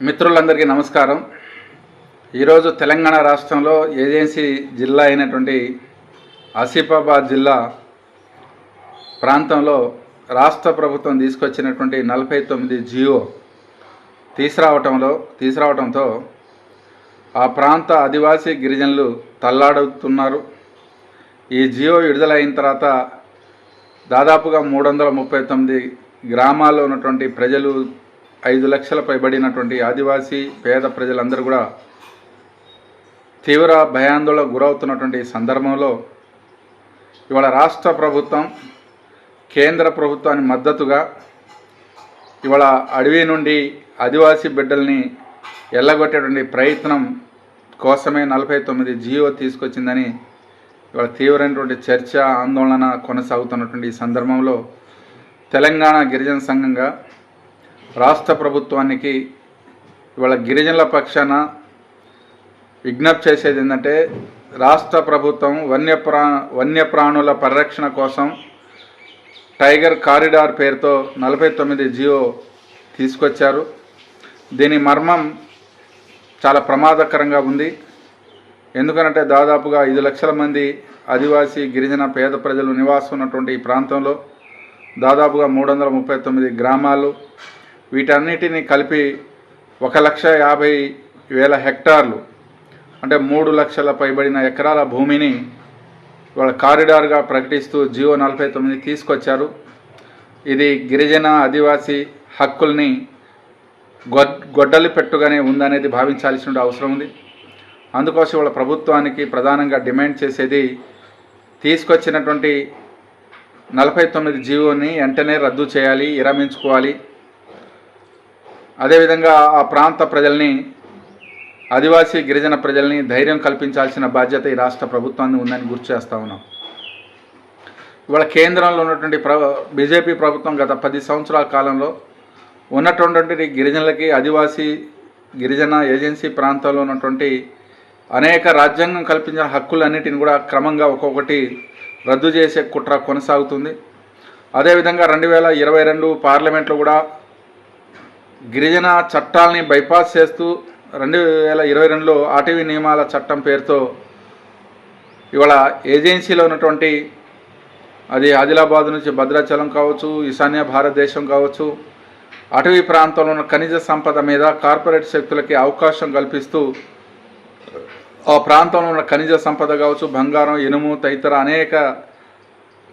మిత్రులందరికీ నమస్కారం. ఈరోజు తెలంగాణ రాష్ట్రంలో ఏజెన్సీ జిల్లా అయినటువంటి ఆసిఫాబాద్ జిల్లా ప్రాంతంలో రాష్ట్ర ప్రభుత్వం తీసుకొచ్చినటువంటి నలభై తొమ్మిది జియో తీసుకురావటంలో తీసుకురావటంతో ఆ ప్రాంత ఆదివాసీ గిరిజనులు తల్లాడుతున్నారు. ఈ జియో విడుదలైన తర్వాత దాదాపుగా మూడు వందల ముప్పై తొమ్మిది గ్రామాల్లో ఉన్నటువంటి ప్రజలు ఐదు లక్షల పైబడినటువంటి ఆదివాసీ పేద ప్రజలందరూ కూడా తీవ్ర భయాందోళనకు గురవుతున్నటువంటి సందర్భంలో ఇవాళ రాష్ట్ర ప్రభుత్వం కేంద్ర ప్రభుత్వాన్ని మద్దతుగా ఇవాళ అడవి నుండి ఆదివాసీ బిడ్డల్ని ఎల్లగొట్టేటువంటి ప్రయత్నం కోసమే నలభై తొమ్మిది జియో తీసుకొచ్చిందని ఇవాళ తీవ్రమైనటువంటి చర్చ ఆందోళన కొనసాగుతున్నటువంటి సందర్భంలో తెలంగాణ గిరిజన సంఘంగా రాష్ట్ర ప్రభుత్వానికి ఇవాళ గిరిజనుల పక్షాన విజ్ఞప్తి చేసేది ఏంటంటే రాష్ట్ర ప్రభుత్వం వన్యప్రా వన్యప్రాణుల పరిరక్షణ కోసం టైగర్ కారిడార్ పేరుతో నలభై తొమ్మిది జియో తీసుకొచ్చారు. దీని మర్మం చాలా ప్రమాదకరంగా ఉంది. ఎందుకనంటే దాదాపుగా ఐదు లక్షల మంది ఆదివాసీ గిరిజన పేద ప్రజలు నివాసం ఉన్నటువంటి ఈ ప్రాంతంలో దాదాపుగా మూడు వందల ముప్పై తొమ్మిది గ్రామాలు వీటన్నిటిని కలిపి ఒక లక్ష యాభై వేల హెక్టార్లు అంటే మూడు లక్షల పైబడిన ఎకరాల భూమిని వాళ్ళ కారిడార్గా ప్రకటిస్తూ జియో నలభై తొమ్మిది తీసుకొచ్చారు. ఇది గిరిజన ఆదివాసీ హక్కుల్ని గొడ్ గొడ్డలి పెట్టుగానే ఉందనేది భావించాల్సిన అవసరం ఉంది. అందుకోసం వాళ్ళ ప్రభుత్వానికి ప్రధానంగా డిమాండ్ చేసేది తీసుకొచ్చినటువంటి నలభై తొమ్మిది జీవోని వెంటనే రద్దు చేయాలి విరమించుకోవాలి అదేవిధంగా ఆ ప్రాంత ప్రజల్ని ఆదివాసీ గిరిజన ప్రజల్ని ధైర్యం కల్పించాల్సిన బాధ్యత ఈ రాష్ట్ర ప్రభుత్వాన్ని ఉందని గుర్తు చేస్తా ఉన్నాం. ఇవాళ కేంద్రంలో ఉన్నటువంటి ప్ర బీజేపీ ప్రభుత్వం గత పది సంవత్సరాల కాలంలో ఉన్నటువంటి గిరిజనులకి ఆదివాసీ గిరిజన ఏజెన్సీ ప్రాంతాల్లో ఉన్నటువంటి అనేక రాజ్యాంగం కల్పించిన హక్కులన్నిటిని కూడా క్రమంగా ఒక్కొక్కటి రద్దు చేసే కుట్ర కొనసాగుతుంది. అదేవిధంగా రెండు వేల ఇరవై రెండు పార్లమెంట్లో కూడా గిరిజన చట్టాలని బైపాస్ చేస్తూ రెండు వేల ఇరవై రెండులో ఆర్టీవీ నియమాల చట్టం పేరుతో ఇవాళ ఏజెన్సీలో ఉన్నటువంటి అది ఆదిలాబాద్ నుంచి భద్రాచలం కావచ్చు ఈశాన్య భారతదేశం కావచ్చు అటవీ ప్రాంతంలో ఉన్న ఖనిజ సంపద మీద కార్పొరేట్ శక్తులకి అవకాశం కల్పిస్తూ ఆ ప్రాంతంలో ఉన్న ఖనిజ సంపద కావచ్చు బంగారం ఇనుము తదితర అనేక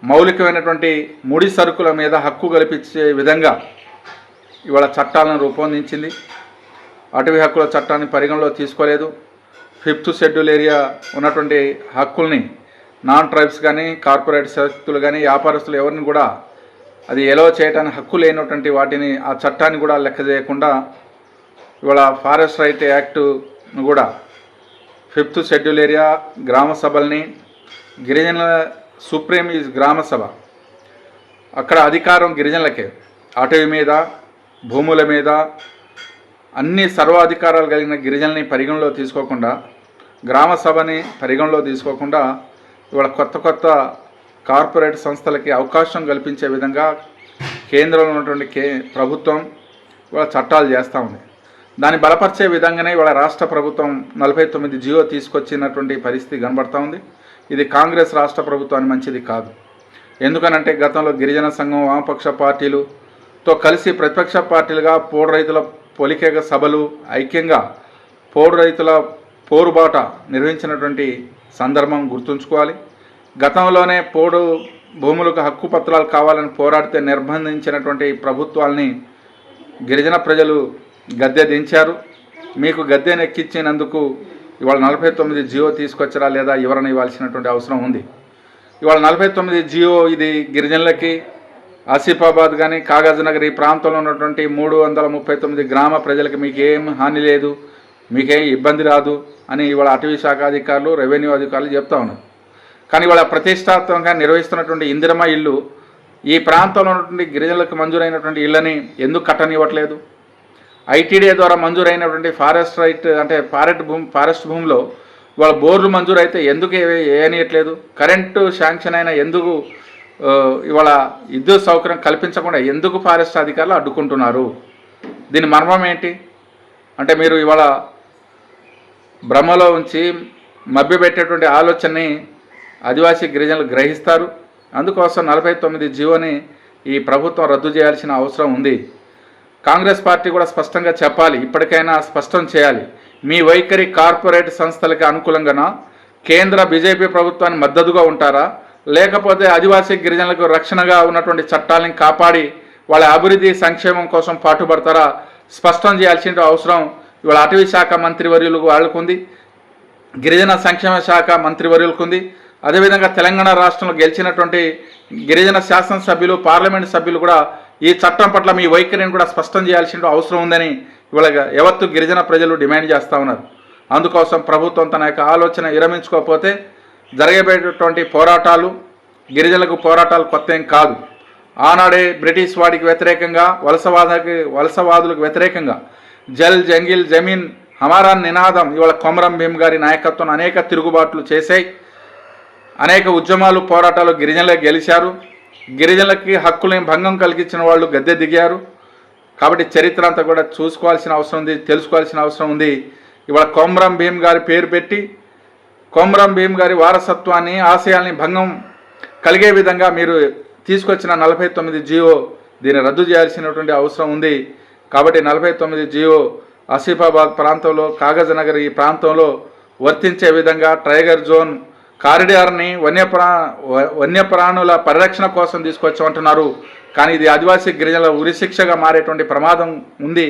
మౌలికమైనటువంటి ముడి సరుకుల మీద హక్కు కల్పించే విధంగా ఇవాళ చట్టాలను రూపొందించింది. అటవీ హక్కుల చట్టాన్ని పరిగణలో తీసుకోలేదు. ఫిఫ్త్ షెడ్యూల్ ఏరియా ఉన్నటువంటి హక్కుల్ని నాన్ ట్రైబ్స్ కానీ కార్పొరేట్ శక్తులు కానీ వ్యాపారస్తులు ఎవరిని కూడా అది ఎలో చేయడానికి హక్కు లేనటువంటి వాటిని ఆ చట్టాన్ని కూడా లెక్క చేయకుండా ఇవాళ ఫారెస్ట్ రైట్ యాక్ట్ను కూడా ఫిఫ్త్ షెడ్యూల్ ఏరియా గ్రామ సభల్ని గిరిజనుల సుప్రీం ఈజ్ గ్రామ సభ. అక్కడ అధికారం గిరిజనులకే. అటవీ మీద భూముల మీద అన్ని సర్వాధికారాలు కలిగిన గిరిజనుల్ని పరిగణలో తీసుకోకుండా గ్రామ సభని పరిగణలో తీసుకోకుండా ఇవాళ కొత్త కొత్త కార్పొరేట్ సంస్థలకి అవకాశం కల్పించే విధంగా కేంద్రంలో ఉన్నటువంటి కే ప్రభుత్వం ఇవాళ చట్టాలు చేస్తూ ఉంది. దాన్ని బలపరిచే విధంగానే ఇవాళ రాష్ట్ర ప్రభుత్వం నలభై తొమ్మిది జియో తీసుకొచ్చినటువంటి పరిస్థితి కనబడతా ఉంది. ఇది కాంగ్రెస్ రాష్ట్ర ప్రభుత్వానికి మంచిది కాదు. ఎందుకనంటే గతంలో గిరిజన సంఘం వామపక్ష తో కలిసి ప్రతిపక్ష పార్టీలుగా పోడు రైతుల పొలికేక సభలు ఐక్యంగా పోడు రైతుల పోరుబాట నిర్వహించినటువంటి సందర్భం గుర్తుంచుకోవాలి. గతంలోనే పోడు భూములకు హక్కు పత్రాలు కావాలని పోరాడితే నిర్బంధించినటువంటి ప్రభుత్వాల్ని గిరిజన ప్రజలు గద్దె దించారు. మీకు గద్దె నెక్కించినందుకు ఇవాళ నలభై తొమ్మిది జియో తీసుకొచ్చరా లేదా వివరణ ఇవ్వాల్సినటువంటి అవసరం ఉంది. ఇవాళ నలభై తొమ్మిది జియో ఇది గిరిజనులకి ఆసిఫాబాద్ కానీ కాగజ్ నగర్ ఈ ప్రాంతంలో ఉన్నటువంటి మూడు వందల ముప్పై తొమ్మిది గ్రామ ప్రజలకు మీకు ఏం హాని లేదు మీకేం ఇబ్బంది రాదు అని ఇవాళ అటవీ శాఖ అధికారులు రెవెన్యూ అధికారులు చెప్తా ఉన్నారు. కానీ ఇవాళ ప్రతిష్టాత్మకంగా నిర్వహిస్తున్నటువంటి ఇందిరమ ఇల్లు ఈ ప్రాంతంలో ఉన్నటువంటి గిరిజనులకు మంజూరైనటువంటి ఇళ్ళని ఎందుకు కట్టనివ్వట్లేదు? ఐటీడీ ద్వారా మంజూరైనటువంటి ఫారెస్ట్ రైట్ అంటే ఫారెస్ట్ భూమి ఫారెస్ట్ భూమిలో వాళ్ళ బోర్లు మంజూరు అయితే ఎందుకు ఏ- కరెంటు శాంక్షన్ అయినా ఎందుకు ఇవాళ విద్యుత్ సౌకర్యం కల్పించకుండా ఎందుకు ఫారెస్ట్ అధికారులు అడ్డుకుంటున్నారు? దీని మర్మం ఏంటి? అంటే మీరు ఇవాళ భ్రమలో ఉంచి మభ్యపెట్టేటువంటి ఆలోచనని ఆదివాసీ గిరిజనులు గ్రహిస్తారు. అందుకోసం నలభై తొమ్మిది జీవోని ఈ ప్రభుత్వం రద్దు చేయాల్సిన అవసరం ఉంది. కాంగ్రెస్ పార్టీ కూడా స్పష్టంగా చెప్పాలి ఇప్పటికైనా స్పష్టం చేయాలి. మీ వైఖరి కార్పొరేట్ సంస్థలకి అనుకూలంగానా? కేంద్ర బీజేపీ ప్రభుత్వాన్ని మద్దతుగా ఉంటారా? లేకపోతే ఆదివాసీ గిరిజనులకు రక్షణగా ఉన్నటువంటి చట్టాలను కాపాడి వాళ్ళ అభివృద్ధి సంక్షేమం కోసం పాటుపడతారా? స్పష్టం చేయాల్సిన అవసరం ఇవాళ అటవీ శాఖ మంత్రివర్యులకు వాళ్ళకుంది గిరిజన సంక్షేమ శాఖ మంత్రివర్యులకుంది అదేవిధంగా తెలంగాణ రాష్ట్రంలో గెలిచినటువంటి గిరిజన శాసనసభ్యులు పార్లమెంట్ సభ్యులు కూడా ఈ చట్టం పట్ల మీ వైఖరిని కూడా స్పష్టం చేయాల్సిన అవసరం ఉందని ఇవాళ యావత్తు గిరిజన ప్రజలు డిమాండ్ చేస్తూ ఉన్నారు. అందుకోసం ప్రభుత్వం తన యొక్క ఆలోచన విరమించుకోకపోతే జరగబోయేటటువంటి పోరాటాలు గిరిజనులకు పోరాటాలు కొత్త ఏం కాదు. ఆనాడే బ్రిటిష్ వాడికి వ్యతిరేకంగా వలసవాదకి వలసవాదులకు వ్యతిరేకంగా జల్ జంగిల్ జమీన్ హమారా నినాదం ఇవాళ కొమరం భీమ్ గారి నాయకత్వం అనేక తిరుగుబాట్లు చేశాయి. అనేక ఉద్యమాలు పోరాటాలు గిరిజనులే గెలిచారు. గిరిజనులకి హక్కులని భంగం కలిగించిన వాళ్ళు గద్దె దిగారు. కాబట్టి చరిత్ర అంతా కూడా చూసుకోవాల్సిన అవసరం ఉంది తెలుసుకోవాల్సిన అవసరం ఉంది. ఇవాళ కొమరం భీమ్ గారి పేరు పెట్టి కోమరం భీమ్ గారి వారసత్వాన్ని ఆశయాల్ని భంగం కలిగే విధంగా మీరు తీసుకొచ్చిన నలభై తొమ్మిది జియో దీన్ని రద్దు చేయాల్సినటువంటి అవసరం ఉంది. కాబట్టి నలభై తొమ్మిది జియో ఆసిఫాబాద్ ప్రాంతంలో కాగజనగర్ ఈ ప్రాంతంలో వర్తించే విధంగా టైగర్ జోన్ కారిడార్ని వన్యప్రా వన్యప్రాణుల పరిరక్షణ కోసం తీసుకొచ్చామంటున్నారు. కానీ ఇది ఆదివాసీ గిరిజనుల ఉరిశిక్షగా మారేటువంటి ప్రమాదం ఉంది.